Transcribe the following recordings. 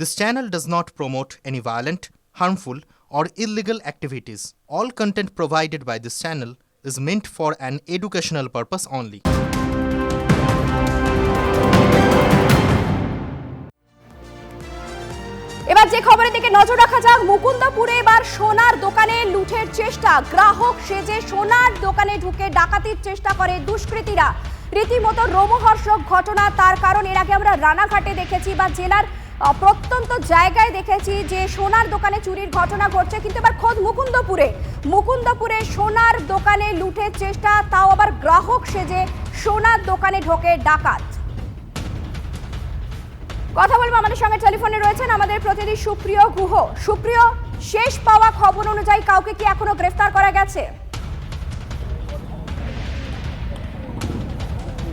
This channel does not promote any violent, harmful, or illegal activities. All content provided by this channel is meant for an educational purpose only. এবার যে খবরের দিকে নজর রাখা যাক মুকুন্দপুরে এবার সোনার দোকানে লুঠের চেষ্টা গ্রাহক সেজে সোনার দোকানে ঢুকে ডাকাতির চেষ্টা করে দুষ্কৃতীরা রীতিমতো রোমহর্ষক ঘটনা তার কারণ এর আগে আমরা রানাঘাটে দেখেছি বা জেলার প্রত্যন্ত জায়গায় দেখেছি যে সোনার দোকানে চুরির ঘটনা ঘটছে, কিন্তু এবার খোদ মুকুন্দপুরে। মুকুন্দপুরে সোনার দোকানে লুঠের চেষ্টা, তাও আবার গ্রাহক সেজে সোনার দোকানে ঢোকে ডাকাত। কথা বলব আমাদের সঙ্গে, টেলিফোনে রয়েছেন আমাদের প্রতিনিধি সুপ্রিয় গুহ। সুপ্রিয়, শেষ পাওয়া খবর অনুযায়ী কাউকে কি এখনও গ্রেফতার করা গেছে?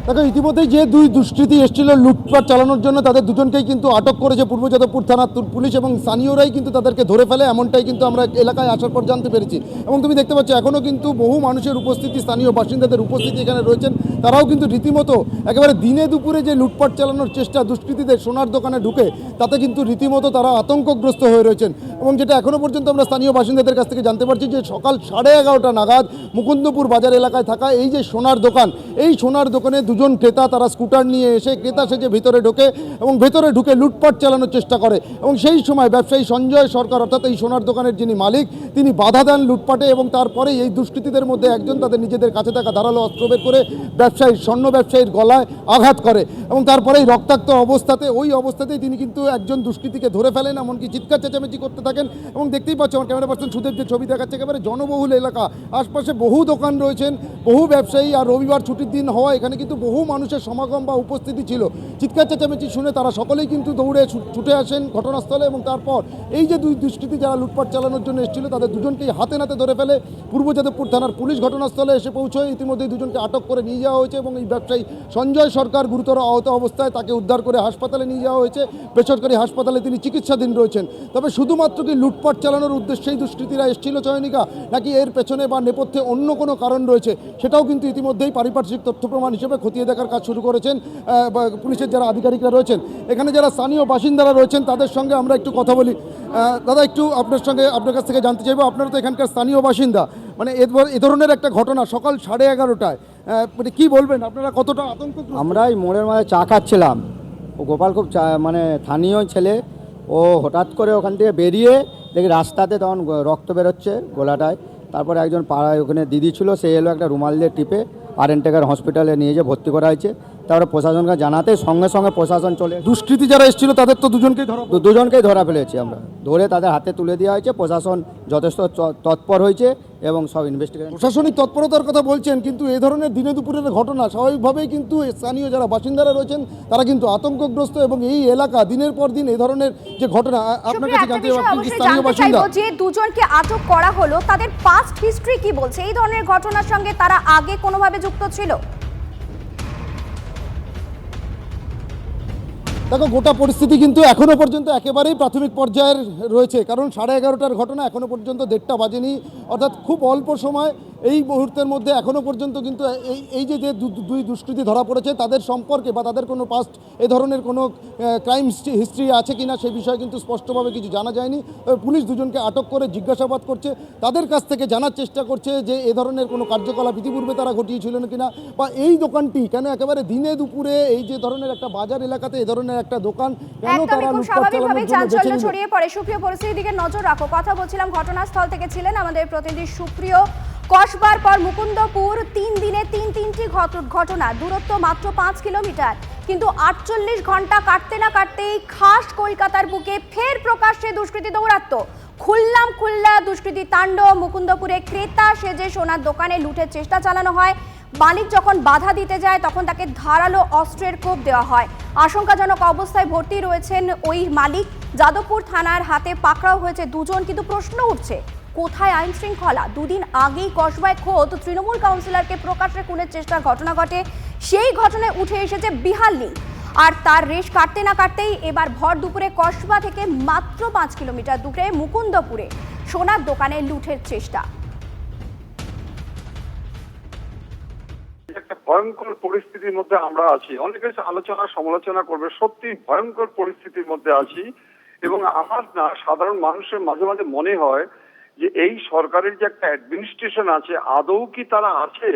দেখো ইতিমধ্যেই যে দুই দুষ্কৃতী এসেছিল লুটপাট চালানোর জন্য, তাদের দুজনকেই কিন্তু আটক করেছে পূর্ব যাদবপুর থানার পুলিশ এবং স্থানীয়রাই কিন্তু তাদেরকে ধরে ফেলে, এমনটাই কিন্তু আমরা এলাকায় আসার পর জানতে পেরেছি। এবং তুমি দেখতে পাচ্ছ এখনও কিন্তু বহু মানুষের উপস্থিতি, স্থানীয় বাসিন্দাদের উপস্থিতি এখানে রয়েছেন। তারাও কিন্তু রীতিমতো একেবারে দিনে দুপুরে যে লুটপাট চালানোর চেষ্টা দুষ্কৃতীদের সোনার দোকানে ঢুকে, তাতে কিন্তু রীতিমতো তারা আতঙ্কগ্রস্ত হয়ে রয়েছেন। এবং যেটা এখনও পর্যন্ত আমরা স্থানীয় বাসিন্দাদের কাছ থেকে জানতে পারছি যে সকাল সাড়ে এগারোটা নাগাদ মুকুন্দপুর বাজার এলাকায় থাকা এই যে সোনার দোকান, এই সোনার দোকানে দুজন ক্রেতা তারা স্কুটার নিয়ে এসে, ক্রেতা সেজে ভিতরে ঢোকে এবং ভেতরে ঢুকে লুটপাট চালানোর চেষ্টা করে। এবং সেই সময় ব্যবসায়ী সঞ্জয় সরকার, অর্থাৎ এই সোনার দোকানের যিনি মালিক, তিনি বাধা দেন লুটপাটে এবং তারপরেই এই দুষ্কৃতীদের মধ্যে একজন তাদের নিজেদের কাছে থাকা ধারালো অস্ত্র বের করে ব্যবসায়ী, স্বর্ণ ব্যবসায়ীর গলায় আঘাত করে। এবং তারপরেই রক্তাক্ত অবস্থাতে, ওই অবস্থাতেই তিনি কিন্তু একজন দুষ্কৃতীকে ধরে ফেলেন, এমনকি চিৎকার চেঁচামেচি করতে থাকেন। এবং দেখতেই পাচ্ছ আমার ক্যামেরা পার্সন সুদেব যে ছবি দেখাচ্ছে, একেবারে জনবহুল এলাকা। আশপাশে বহু দোকান রয়েছেন, বহু ব্যবসায়ী, আর রবিবার ছুটির দিন হওয়া এখানে কিন্তু বহু মানুষের সমাগম বা উপস্থিতি ছিল। চিৎকার চেঁচামেচি শুনে তারা সকলেই কিন্তু দৌড়ে ছুটে আসেন ঘটনাস্থলে এবং তারপর এই যে দুই দুষ্কৃতী যারা লুটপাট চালানোর জন্য এসেছিল, তাদের দুজনকেই হাতে নাতে ধরে ফেলে পূর্ব যাদবপুর থানার পুলিশ ঘটনাস্থলে এসে পৌঁছয়। ইতিমধ্যেই দুজনকে আটক করে নিয়ে যাওয়া হয়েছে এবং এই ব্যবসায়ী সঞ্জয় সরকার গুরুতর আহত অবস্থায় তাকে উদ্ধার করে হাসপাতালে নিয়ে যাওয়া হয়েছে। বেসরকারি হাসপাতালে তিনি চিকিৎসাধীন রয়েছেন। তবে শুধুমাত্র কি লুটপাট চালানোর উদ্দেশ্যেই দুষ্কৃতীরা এসেছিল চয়নিকা নাকি এর পেছনে বা নেপথ্যে অন্য কোনো কারণ রয়েছে, সেটাও কিন্তু ইতিমধ্যেই পারিপার্শ্বিক তথ্য প্রমাণ হিসেবে খতিয়ে দেখার কাজ শুরু করেছেন পুলিশের যারা আধিকারিকরা রয়েছেন। এখানে যারা স্থানীয় বাসিন্দারা রয়েছেন, তাদের সঙ্গে আমরা একটু কথা বলি। দাদা, একটু আপনার সঙ্গে, আপনার কাছ থেকে জানতে চাইব, আপনারা তো এখানকার স্থানীয় বাসিন্দা। মানে এ ধরনের একটা ঘটনা সকাল সাড়ে এগারোটায় মানে কী বলবেন? আপনারা কতটা আতঙ্ক আমরা এই মোড়ের মাঝে চা খাচ্ছিলাম। ও গোপাল খুব চা মানে স্থানীয় ছেলে, ও হঠাৎ করে ওখান থেকে বেরিয়ে দেখি রাস্তাতে তখন রক্ত বেরোচ্ছে গোলাটায়। তারপরে একজন পাড়ায় ওখানে দিদি ছিল, সে এলো একটা রুমাল দিয়ে টিপে, আর এন টেকার হসপিটালে নিয়ে যেয়ে ভর্তি করা হয়েছে। তারপরে প্রশাসনকে জানাতে সঙ্গে সঙ্গে প্রশাসন চলে দুষ্কৃতী যারা এসেছিল তাদের তো দুজনকেই ধরা দুজনকেই ধরা ফেলেছি আমরা। ধরে তাদের হাতে তুলে দেওয়া হয়েছে প্রশাসন যথেষ্ট তৎপর হয়েছে এবং সব ইনভেস্টিগেশন প্রশাসনিক তৎপরতার কথা বলছেন কিন্তু এ ধরনের দিনে দুপুরের ঘটনা স্বাভাবিকভাবেই কিন্তু স্থানীয় যারা বাসিন্দারা রয়েছেন তারা কিন্তু আতঙ্কগ্রস্ত এবং এই এলাকা দিনের পর দিন এই ধরনের যে ঘটনা আপনার কাছে জানতে আপনি কি স্থানীয় বাসিন্দা? যে দুজনকে আটক করা হলো তাদের পাস্ট হিস্ট্রি কি বলছে? এই ধরনের ঘটনার সঙ্গে তারা আগে কোনোভাবে যুক্ত ছিল? দেখো, গোটা পরিস্থিতি কিন্তু এখনও পর্যন্ত একেবারেই প্রাথমিক পর্যায়ের রয়েছে। কারণ সাড়ে এগারোটার ঘটনা এখনও পর্যন্ত দেড়টা বাজেনি। অর্থাৎ খুব অল্প সময় এই মুহূর্তের মধ্যে এখনও পর্যন্ত কিন্তু এই এই যে যে দুই দুষ্কৃতি ধরা পড়েছে তাদের সম্পর্কে বা তাদের কোনো পাস্ট এ ধরনের কোনো ক্রাইম হিস্ট্রি আছে কিনা সেই বিষয়ে কিন্তু স্পষ্টভাবে কিছু জানা যায়নি। পুলিশ দুজনকে আটক করে জিজ্ঞাসাবাদ করছে তাদের কাছ থেকে জানার চেষ্টা করছে যে এ ধরনের কোনো কার্যকলাপ ইতিপূর্বে তারা ঘটিয়েছিলেন কিনা। বা এই দোকানটি কেন একেবারে দিনে দুপুরে এই যে ধরনের একটা বাজার এলাকাতে এই ধরনের একটা দোকান কেন তারা স্বাভাবিকভাবেই চাঞ্চল্য ছড়িয়ে পড়ে। সুপ্রিয় পরিস্থিতির দিকে নজর রাখো। কথা বলছিলাম ঘটনাস্থল থেকে ছিলেন আমাদের প্রতিনিধি সুপ্রিয়। কসবার পর মুকুন্দপুর, তিন দিনে তিন তিনটি ঘট- ঘটনা, দূরত্ব মাত্র পাঁচ কিলোমিটার। কিন্তু আটচল্লিশ ঘণ্টা কাটতে না কাটতেই খাস কলকাতার বুকে ফের প্রকাশ্যে দুষ্কৃতি দৌরাত্ম। খুললাম খুল্লা দুষ্কৃতি তাণ্ডব, মুকুন্দপুরে ক্রেতা সেজে সোনার দোকানে লুটের চেষ্টা চালানো হয়। মালিক যখন বাধা দিতে যায়, তখন তাকে ধারালো অস্ত্রের কোপ দেওয়া হয়। আশঙ্কাজনক অবস্থায় ভর্তি রয়েছেন ওই মালিক। যাদবপুর থানার হাতে পাকড়াও হয়েছে দুজন, কিন্তু প্রশ্ন উঠছে কোথায় আইন শৃঙ্খলা দুদিন আগেই কসবায় খোদ তৃণমূল কাউন্সিলরকে প্রকাশ্যে খুনের চেষ্টার ঘটনা ঘটে। সেই ঘটনায় উঠে এসেছে বিহার লিঙ্ক আর তার রেশ কাটতে না কাটতেই এবার ভর দুপুরে কসবা থেকে মাত্র পাঁচ কিলোমিটার দূরে মুকুন্দপুরে সোনার দোকানে লুঠের চেষ্টা। একটা ভয়ঙ্কর পরিস্থিতির মধ্যে আমরা আছি। অনেকে আলোচনা, সমালোচনা করবে, সত্যি ভয়ঙ্কর পরিস্থিতির মধ্যে আছি। এবং আমার না সাধারণ মানুষের মাঝে মাঝে মনে হয় যে এই সরকারের যে একটা অ্যাডমিনিস্ট্রেশন আছে, আদৌ কি তারা আছে?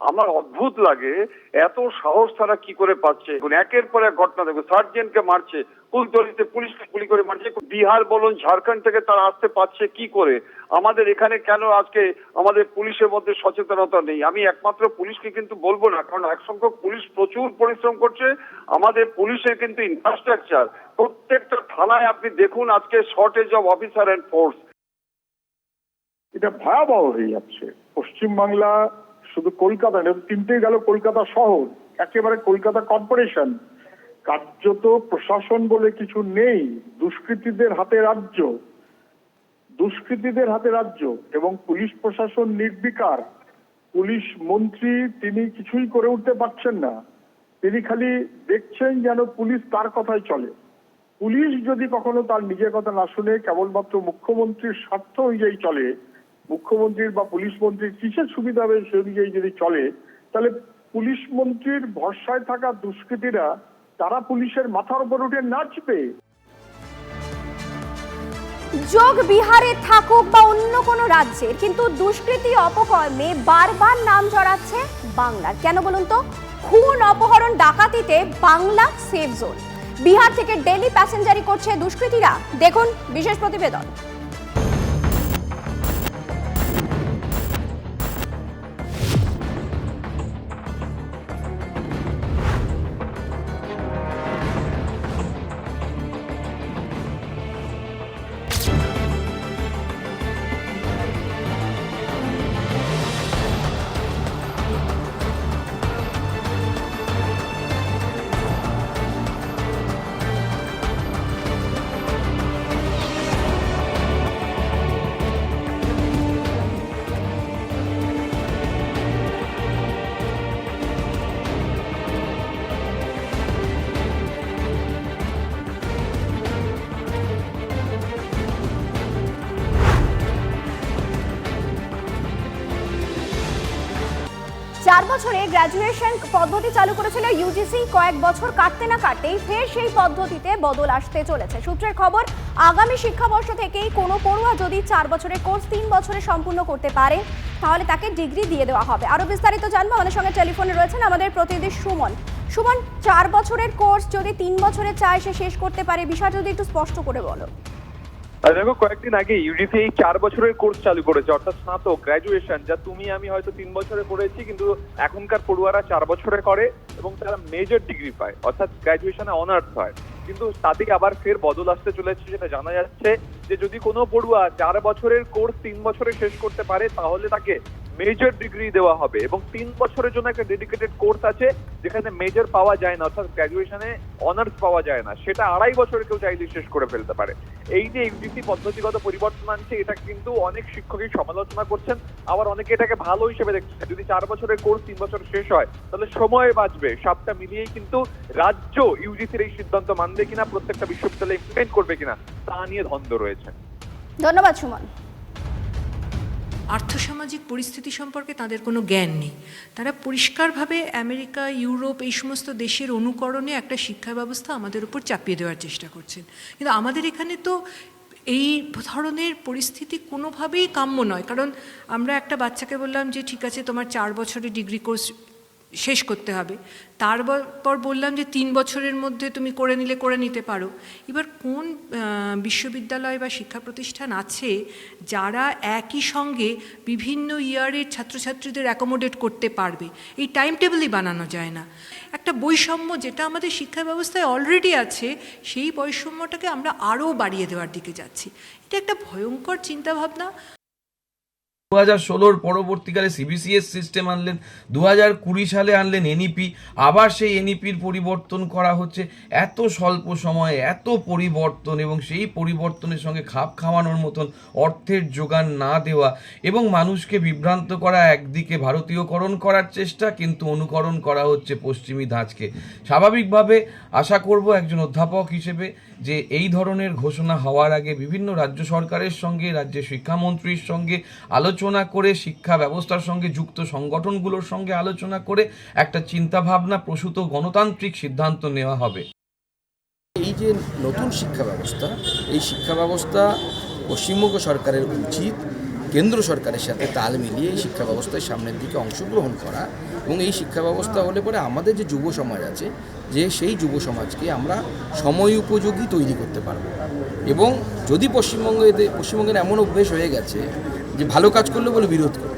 আমার অদ্ভুত লাগে, এত সাহস তারা কি করে পাচ্ছে? একের পর এক ঘটনা দেখো সার্জেন্টকে মারছে, কুলতলিতে পুলিশকে গুলি করে মারছে বিহার বলুন, ঝাড়খণ্ড থেকে তারা আসতে পারছে কি করে? আমাদের এখানে কেন আজকে আমাদের পুলিশের মধ্যে সচেতনতা নেই? আমি একমাত্র পুলিশকে কিন্তু বলব না, কারণ এক সংখ্যক পুলিশ প্রচুর পরিশ্রম করছে। আমাদের পুলিশের কিন্তু ইনফ্রাস্ট্রাকচার প্রত্যেকটা থানায় আপনি দেখুন আজকে shortage of officer and force এটা ভয়াবহ হয়ে যাচ্ছে। পশ্চিমবাংলা শুধু কলকাতা না তিনটে গেল কলকাতা শহর, একেবারে কলকাতা কর্পোরেশন। কার্যত প্রশাসন বলে কিছু নেই, দুষ্কৃতীদের হাতে রাজ্য। দুষ্কৃতীদের হাতে রাজ্য এবং পুলিশ প্রশাসন নির্বিকার। পুলিশ মন্ত্রী তিনি কিছুই করে উঠতে পারছেন না। তিনি খালি দেখছেন যেন পুলিশ তার কথাই চলে। পুলিশ যদি কখনো তার নিজের কথা না শুনে কেবলমাত্র মুখ্যমন্ত্রীর স্বার্থ অনুযায়ী চলে মুখ্যমন্ত্রীর বা পুলিশ মন্ত্রীর কিসের সুবিধা হবে সে অনুযায়ী যদি চলে, তাহলে পুলিশ মন্ত্রীর ভরসায় থাকা দুষ্কৃতীরা, তারা পুলিশের মাথার উপর উঠে নাচবে। যোগ বিহারে থাকুক বা অন্য কোনো রাজ্যের, কিন্তু দুষ্কৃতী অপকর্মে বারবার নাম জড়াচ্ছে বাংলার। কেন বলুন তো? খুন অপহরণ ডাকাতিতে বাংলা সেফ জোন বিহার থেকে ডেলি প্যাসেঞ্জারি করছে দুষ্কৃতীরা। দেখুন বিশেষ প্রতিবেদন। বছরে গ্র্যাজুয়েশন পদ্ধতি চালু করেছিল ইউজিসি কয়েক বছর কাটতে না কাটতেই ফের সেই পদ্ধতিতে বদল আসতে চলেছে। সূত্রের খবর, আগামী শিক্ষাবর্ষ থেকেই কোনো পড়ুয়া যদি চার বছরের কোর্স তিন বছরে সম্পূর্ণ করতে পারে, তাহলে তাকে ডিগ্রি দিয়ে দেওয়া হবে। আরও বিস্তারিত জানব, আমাদের সঙ্গে টেলিফোনে রয়েছেন আমাদের প্রতিনিধি সুমন। সুমন, চার বছরের কোর্স যদি তিন বছরে চায় সে শেষ করতে পারে, বিষয়টা যদি একটু স্পষ্ট করে বলো। দেখো, কয়েকদিন আগে ইউজিসি এই চার বছরের কোর্স চালু করেছে, অর্থাৎ স্নাতক গ্র্যাজুয়েশন যা তুমি আমি হয়তো তিন বছরে করেছি কিন্তু এখনকার পড়ুয়ারা চার বছরে করে এবং তারা মেজর ডিগ্রি পায়, অর্থাৎ গ্র্যাজুয়েশনে অনার্স হয়। কিন্তু তাতেই আবার ফের বদল আসতে চলেছে, যেটা জানা যাচ্ছে যে যদি কোনো পড়ুয়া চার বছরের কোর্স তিন বছরে শেষ করতে পারে, তাহলে তাকে মেজর ডিগ্রি দেওয়া হবে এবং তিন বছরের জন্য একটা ডেডিকেটেড কোর্স আছে, যেখানে মেজর পাওয়া যায় না, অর্থাৎ গ্র্যাজুয়েশনে অনার্স পাওয়া যায় না। সেটা আড়াই বছরে কেউ চাইলে শেষ করে ফেলতে পারে। এই যে ইউজিসি পদ্ধতিগত পরিবর্তন আনছে, এটা কিন্তু অনেক শিক্ষকই সমালোচনা করছেন। আবার অনেকে এটাকে ভালো হিসেবে দেখছেন। যদি চার বছরের কোর্স তিন বছর শেষ হয়, তাহলে সময় বাঁচবে। সবটা মিলিয়েই কিন্তু রাজ্য ইউজিসির এই সিদ্ধান্ত মানবে কিনা, প্রত্যেকটা বিশ্ববিদ্যালয়ে ইমপ্লিমেন্ট করবে কিনা, তা নিয়ে ধন্দ রয়েছে। ধন্যবাদ সুমন। আর্থসামাজিক পরিস্থিতি সম্পর্কে তাদের কোনো জ্ঞান নেই। তারা পরিষ্কারভাবে আমেরিকা, ইউরোপ এই সমস্ত দেশের অনুকরণে একটা শিক্ষা ব্যবস্থা আমাদের উপর চাপিয়ে দেওয়ার চেষ্টা করছেন। কিন্তু আমাদের এখানে তো এই ধরনের পরিস্থিতি কোনোভাবেই কাম্য নয়। কারণ আমরা একটা বাচ্চাকে বললাম যে, ঠিক আছে, তোমার চার বছরের ডিগ্রি কোর্স শেষ করতে হবে। তারপর বললাম যে তিন বছরের মধ্যে তুমি করে নিলে করে নিতে পারো। এবার কোন বিশ্ববিদ্যালয় বা শিক্ষা প্রতিষ্ঠান আছে যারা একই সঙ্গে বিভিন্ন ইয়ারের ছাত্রছাত্রীদের অ্যাকোমোডেট করতে পারবে? এই টাইম টেবিলই বানানো যায় না। একটা বৈষম্য যেটা আমাদের শিক্ষা ব্যবস্থায় অলরেডি আছে, সেই বৈষম্যটাকে আমরা আরও বাড়িয়ে দেওয়ার দিকে যাচ্ছি। এটা একটা ভয়ঙ্কর চিন্তাভাবনা। দু হাজার ষোলোর পরবর্তীকালে সিবিসিএস সিস্টেম আনলেন দু হাজার কুড়ি সালে আনলেন এনইপি আবার সেই এনইপির পরিবর্তন করা হচ্ছে। এত স্বল্প সময়ে, এত পরিবর্তন এবং সেই পরিবর্তনের সঙ্গে খাপ খাওয়ানোর মতন অর্থের যোগান না দেওয়া এবং মানুষকে বিভ্রান্ত করা, একদিকে ভারতীয়করণ করার চেষ্টা, কিন্তু অনুকরণ করা হচ্ছে পশ্চিমী ধাঁচকে। স্বাভাবিকভাবে আশা করব একজন অধ্যাপক হিসেবে যে এই ধরনের ঘোষণা হওয়ার আগে বিভিন্ন রাজ্য সরকারের সঙ্গে, রাজ্যের শিক্ষামন্ত্রীর সঙ্গে আলোচনা করে, শিক্ষা ব্যবস্থার সঙ্গে যুক্ত সংগঠনগুলোর সঙ্গে আলোচনা করে একটা চিন্তাভাবনা প্রসূত গণতান্ত্রিক সিদ্ধান্ত নেওয়া হবে। এই যে নতুন শিক্ষা ব্যবস্থা, এই শিক্ষা ব্যবস্থা পশ্চিমবঙ্গ সরকারের উচিত, কেন্দ্র সরকারের সাথে তাল মিলিয়ে এই শিক্ষা ব্যবস্থায় সামনের দিকে অংশগ্রহণ করা এবং এই শিক্ষা ব্যবস্থা হলে পরে আমাদের যে যুব সমাজ আছে, যে সেই যুব সমাজকে আমরা সময় উপযোগী তৈরি করতে পারব। এবং যদি পশ্চিমবঙ্গে পশ্চিমবঙ্গের এমন অভ্যেস হয়ে গেছে যে ভালো কাজ করলে বলে বিরোধ করে।